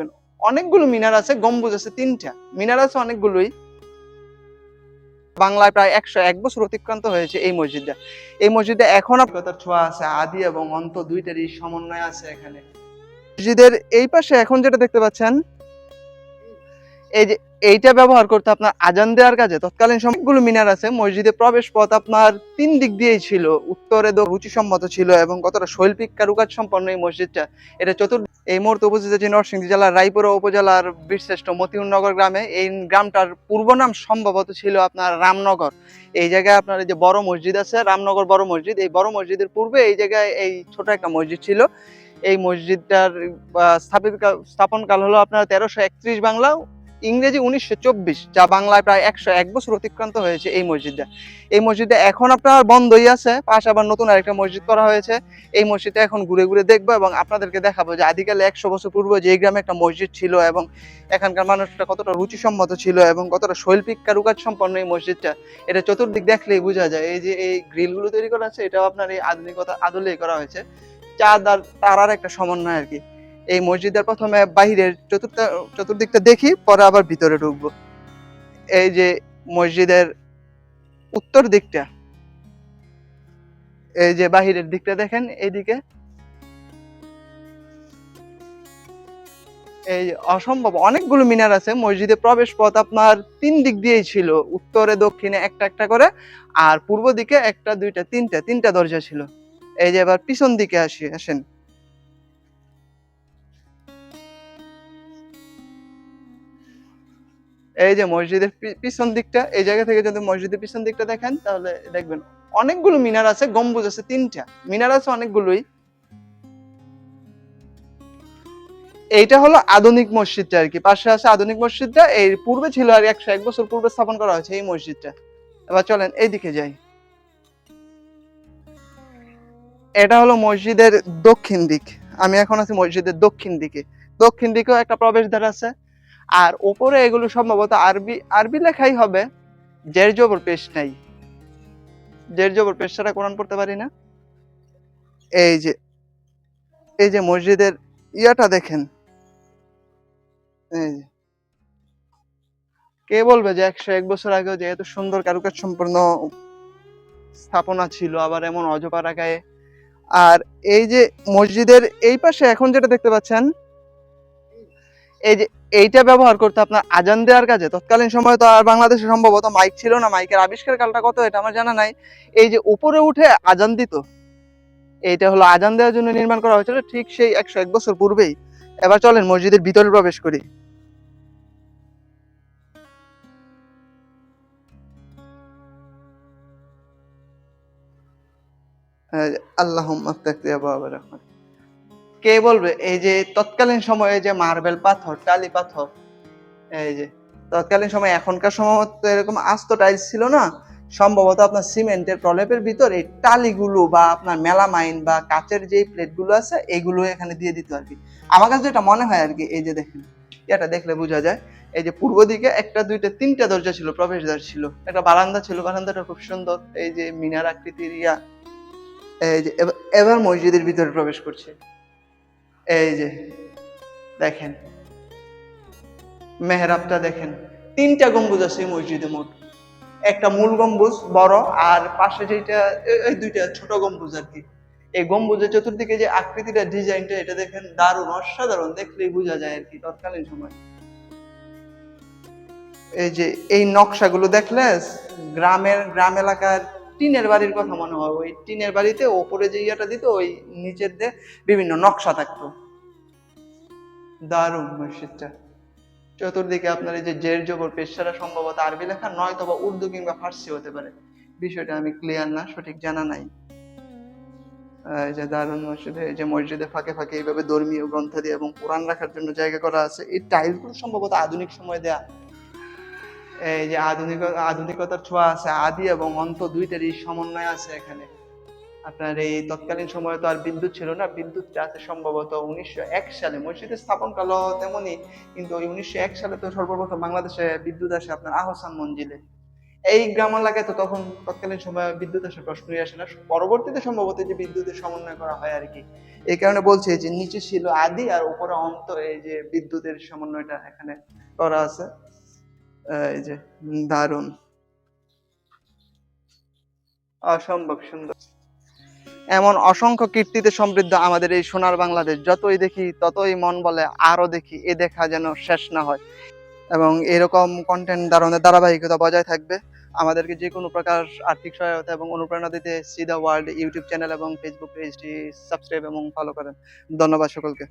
দেখবেন, অনেকগুলো মিনার আছে, গম্বুজ আছে তিনটা। মিনার আছে অনেকগুলোই। বাংলায় প্রায় একশো এক বছর অতিক্রান্ত হয়েছে এই মসজিদটা। এই মসজিদে এখন আপনার ছোঁয়া আছে, আদি এবং অন্ত দুইটারই সমন্বয় আছে এখানে। মসজিদের এই পাশে এখন যেটা দেখতে পাচ্ছেন, এই যে এইটা ব্যবহার করতে আপনার আজান দেওয়ার কাজে তৎকালীন সবগুলো মিনার আছে, মসজিদে প্রবেশ পথ আপনার তিন দিক দিয়েই ছিল। উত্তরে রুচিসম্মত ছিল এবং কতটা শৈল্পিক কারুকাজ সম্পন্ন এই মসজিদটা, এটা চতুর্থ এই মুহূর্তে উপস্থিত আছে নরসিংদী জেলার রায়পুরা উপজেলার বীরশ্রেষ্ঠ মতিউরনগর গ্রামে। এই গ্রামটার পূর্ব নাম সম্ভবত ছিল আপনার রামনগর। এই জায়গায় আপনার এই যে বড় মসজিদ আছে, রামনগর বড় মসজিদ, এই বড় মসজিদের পূর্বে এই জায়গায় এই ছোট একটা মসজিদ ছিল। এই মসজিদটার স্থাপিত কাল- স্থাপন কাল হলো আপনার তেরোশো একত্রিশ বাংলা ইংরেজি উনিশশো চব্বিশ, যা বাংলায় প্রায় একশো এক বছর অতিক্রান্ত হয়েছে এই মসজিদটা এই মসজিদটা এখন আপনার বন্ধই আছে, পাশে আবার নতুন আরেকটা মসজিদ করা হয়েছে। এই মসজিদটা এখন ঘুরে ঘুরে দেখব এবং আপনাদেরকে দেখাবো যে আদিকালে একশো বছর পূর্বে যে এই গ্রামে একটা মসজিদ ছিল এবং এখানকার মানুষটা কতটা রুচিসম্মত ছিল এবং কতটা শৈল্পিক কারুকাজ সম্পন্ন এই মসজিদটা। এটা চতুর্দিক দেখলেই বোঝা যায়, এই যে এই গ্রিলগুলো তৈরি করা আছে, এটাও আপনার এই আধুনিকতা, আদলেই করা হয়েছে। চাঁদ আর তারার একটা সমন্বয় আর কি। এই মসজিদের প্রথমে বাহিরের চতুর্থ, চতুর্দিকটা দেখি, পরে আবার ভিতরে ঢুকবো। এই যে মসজিদের উত্তর দিকটা, এই যে বাহিরের দিকটা দেখেন, এইদিকে। এই অসম্ভব, অনেকগুলো মিনার আছে, মসজিদে প্রবেশ পথ আপনার তিন দিক দিয়েই ছিল, উত্তরে, দক্ষিণে একটা একটা করে, আর পূর্ব দিকে একটা, দুইটা, তিনটা তিনটা দরজা ছিল। এই যে এবার পিছন দিকে আসি, আসেন। এই যে মসজিদের পিছন দিকটা, এই জায়গা থেকে যদি মসজিদের পিছন দিকটা দেখেন, তাহলে দেখবেন অনেকগুলো মিনার আছে, গম্বুজ আছে, তিনটা। মিনার আছে অনেকগুলোই। এইটা হলো আধুনিক মসজিদটা আর কি। পাশে আছে আধুনিক মসজিদটা, এর পূর্বে ছিল আর একশো এক বছর পূর্বে স্থাপন করা হয়েছে এই মসজিদটা। এবার চলেন এইদিকে যাই। এটা হলো মসজিদের দক্ষিণ দিক। আমি এখন আছি মসজিদের দক্ষিণ দিকে। দক্ষিণ দিকেও একটা প্রবেশদ্বার আছে। আর ওপরে এগুলো সম্ভবত আরবি আরবি লেখাই হবে। জের জবর পেশ নাই। জের জবর পেশ ছাড়া কোরআন পড়তে পারি না। এই যে এই যে মসজিদের ইয়াটা দেখেন। এই যে। কে বলবে যে একশো এক বছর আগেও যে এত সুন্দর কারুকাজ সম্পন্ন স্থাপনা ছিল, আবার এমন অজপাড়া গায়ে। আর এই যে মসজিদের এই পাশে এখন যেটা দেখতে পাচ্ছেন এই যে এইটা ব্যবহার করতে আপনার আজান দেওয়ার কাজে, তৎকালীন সময় তো আর বাংলাদেশে সম্ভবত মাইক ছিল না মাইকের আবিষ্কার কালটা কত, এটা আমার জানা নাই। এই যে উপরে উঠে আজান দিত, এইটা হলো আজান দেওয়ার জন্য নির্মাণ করা হয়েছিল ঠিক সেই একশো এক বছর পূর্বেই। এবার চলেন মসজিদের ভিতরে প্রবেশ করি। আল্লাহ কে বলবে? এই যে তৎকালীন সময়ে যে মার্বেল পাথর, টালি পাথর, এই যে তৎকালীন সময় এখনকার সময় তো এরকম আস্ত টাইলস ছিল না। সম্ভবত আপনার সিমেন্টের প্রলেপের ভিতর এই টালিগুলো বা আপনার মেলামাইন বা কাচের যে প্লেটগুলো আছে, এগুলো এখানে দিয়ে দিত আর কি। আমার কাছে যেটা মনে হয় আর কি, এই যে দেখেন, এটা দেখলে বোঝা যায়। এই যে পূর্ব দিকে একটা, দুইটা, তিনটা দরজা ছিল, প্রবেশদ্বার ছিল। একটা বারান্দা ছিল, বারান্দাটা খুব সুন্দর। এই যে মিনার আকৃতির ইয়া, এই যে এবার মসজিদের ভিতরে প্রবেশ করছে। এই যে, দেখেন। মেহরাবটা দেখেন। তিনটা গম্বুজ আছে মসজিদে মোট। একটা মূল গম্বুজ, বড়, আর পাশে যেটা এই দুইটা ছোট গম্বুজ আর কি। এই গম্বুজের চতুর্দিকে যে আকৃতিটা, ডিজাইনটা, এটা দেখেন দারুণ, অসাধারণ। দেখলেই বোঝা যায় আর কি, তৎকালীন সময়। এই যে, এই নকশাগুলো দেখলে গ্রামের, গ্রাম এলাকার টিনের বাড়ির কথা মনে হয়। ওই টিনের বাড়িতে ওপরে যে ইয়েটা দিত, ওই নিচের দিয়ে বিভিন্ন নকশা থাকতো। দারুণ মসজিদটা। চতুর্দিকে আপনার এই যে জের জবর পেশারা সম্ভবত আরবি লেখা নয় তবে উর্দু কিংবা ফার্সি হতে পারে। বিষয়টা আমি ক্লিয়ার না, সঠিক জানা নাই। এই যে দারুণ মসজিদে যে মসজিদে ফাঁকে ফাঁকে এইভাবে ধর্মীয় গ্রন্থাদি এবং কোরআন রাখার জন্য জায়গা করা আছে। এই টাইলগুলো সম্ভবত আধুনিক সময় দেয়া এই যে আধুনিক আধুনিকতার ছোঁয়া আছে, আদি এবং অন্ত দুইটারই সমন্বয় আছে এখানে। আপনার এই তৎকালীন সময়ে তো আর বিদ্যুৎ ছিল না বিদ্যুৎটা আছে সম্ভবত উনিশশো এক সালে, মসজিদের স্থাপন কালও তেমনই কিন্তু ওই উনিশশো এক সালে তো সর্বপ্রথম বাংলাদেশে বিদ্যুৎ আসে আপনার আহসান মঞ্জিলে। এই গ্রাম এলাকায় তো তখন তৎকালীন সময়ে বিদ্যুৎ আসার প্রশ্নই আসে না, পরবর্তীতে সম্ভবত যে বিদ্যুতের সমন্বয় করা হয় আর কি। এই কারণে বলছে যে নিচে ছিল আদি আর উপরে অন্ত এই যে বিদ্যুতের সমন্বয়টা এখানে করা আছে। এই যে, দারুণ। অসম্ভব সুন্দর। এমন অসংখ্য কীর্তিতে সমৃদ্ধ আমাদের এই সোনার বাংলাদেশ। যতই দেখি, ততই মন বলে আরও দেখি, এ দেখা যেন শেষ না হয়। এবং এরকম কন্টেন্ট ধারণের ধারাবাহিকতা বজায় থাকবে। আমাদেরকে যে কোনো প্রকার আর্থিক সহায়তা এবং অনুপ্রেরণা দিতে see the world YouTube channel এবং ফেসবুক পেজটি সাবস্ক্রাইব এবং ফলো করেন। ধন্যবাদ সকলকে।